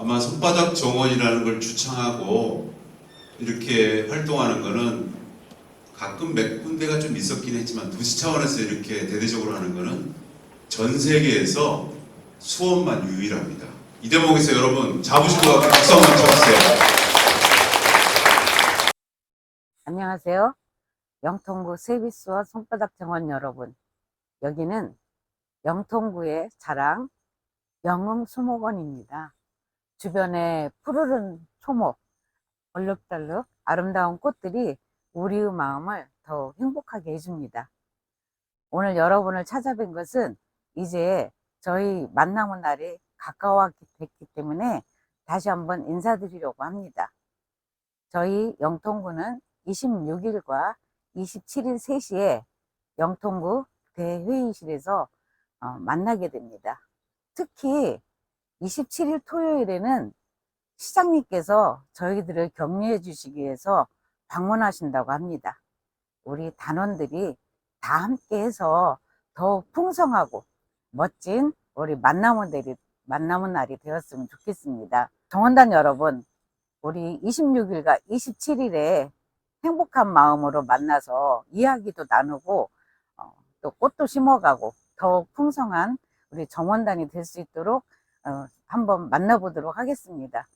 아마 손바닥 정원이라는 걸 주창하고 이렇게 활동하는 거는 가끔 몇 군데가 좀 있었긴 했지만 도시 차원에서 이렇게 대대적으로 하는 거는 전 세계에서 수원만 유일합니다. 이 대목에서 여러분 자부심과 박수 한번 쳐주세요. 안녕하세요. 영통구 세비스와 손바닥 정원 여러분. 여기는 영통구의 자랑 영흥 수목원입니다. 주변에 푸르른 초목, 얼룩덜룩 아름다운 꽃들이 우리의 마음을 더 행복하게 해줍니다. 오늘 여러분을 찾아뵌 것은 이제 저희 만남의 날이 가까웠기 때문에 다시 한번 인사드리려고 합니다. 저희 영통구는 26일과 27일 3시에 영통구 대회의실에서 어, 만나게 됩니다. 특히 27일 토요일에는 시장님께서 저희들을 격려해 주시기 위해서 방문하신다고 합니다. 우리 단원들이 다 함께 해서 더욱 풍성하고 멋진 우리 만남의 날이, 만남의 날이 되었으면 좋겠습니다. 정원단 여러분, 우리 26일과 27일에 행복한 마음으로 만나서 이야기도 나누고 어, 또 꽃도 심어가고 더욱 풍성한 우리 정원단이 될 수 있도록 어, 한번 만나보도록 하겠습니다.